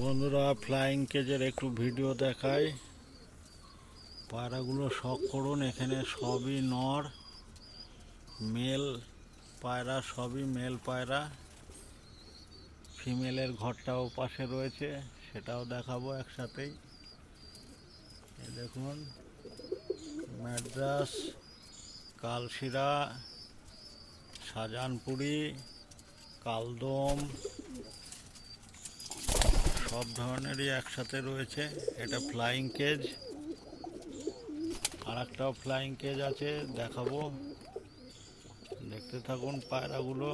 বন্ধুরা ফ্লাইং কেজের একটু ভিডিও দেখায় পায়রাগুলো শখ করুন, এখানে সবই নর মেল পায়রা, সবই মেল পায়রা। ফিমেলের ঘরটাও পাশে রয়েছে, সেটাও দেখাবো একসাথেই। দেখুন ম্যাড্রাস কালশিরা, শাহজাহানপুরি, কালদম সব ধরনেরই একসাথে রয়েছে। এটা ফ্লাইং কেজ আর একটাও ফ্লাইং কেজ আছে, দেখাবো। দেখতে থাকুন পায়রাগুলো।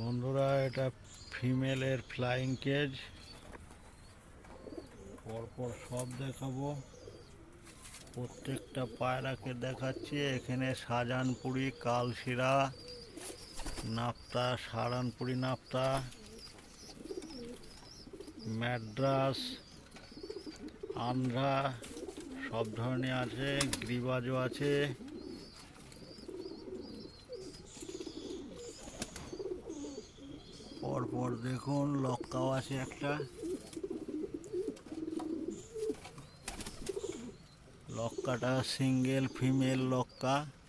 বন্ধুরা, এটা ফিমেলের ফ্লাইং কেজ পরপর সব দেখাবো। প্রত্যেকটা পায়রাকে দেখাচ্ছি। এখানে শাহজাহানপুরি কালশিরা। নাপ্তা, সারানপুরি নাপ্তা, ম্যাড্রাস, আন্ধ্রা, সব ধরনের আছে, গ্রিবাজও আছে। পরপর দেখুন, লক্কাও আছে একটা। লক্কাটা সিঙ্গেল ফিমেল লক্কা।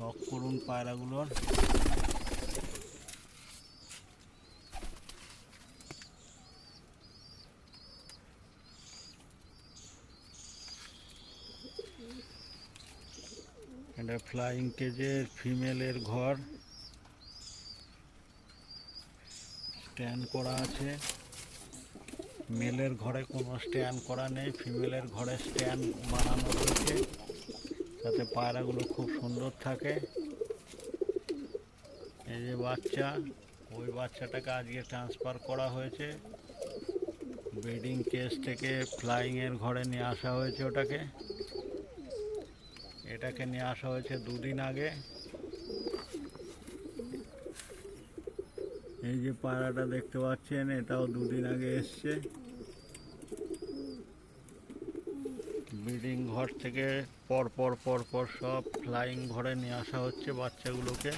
শখ করুন পায়রাগুলোর এটা ফ্লাইং কেজের ফিমেলের ঘর। স্ট্যান্ড করা আছে। মেলের ঘরে কোনো স্ট্যান্ড করা নেই ফিমেলের ঘরে স্ট্যান্ড বানানো রয়েছে। যাতে পায়রাগুলো খুব সুন্দর থাকে। এই যে বাচ্চা, ওই বাচ্চাটাকে আজকে ট্রান্সফার করা হয়েছে। ব্রিডিং কেস থেকে ফ্লাইংয়ের ঘরে নিয়ে আসা হয়েছে ওটাকে। এটাকে নিয়ে আসা হয়েছে দুদিন আগে। এই যে পায়রাটা দেখতে পাচ্ছেন, এটাও দুদিন আগে এসছে ব্রিডিং ঘর থেকে পর পর পর পর সব ফ্লাইং ঘরে নিয়ে আসা হচ্ছে বাচ্চাগুলোকে।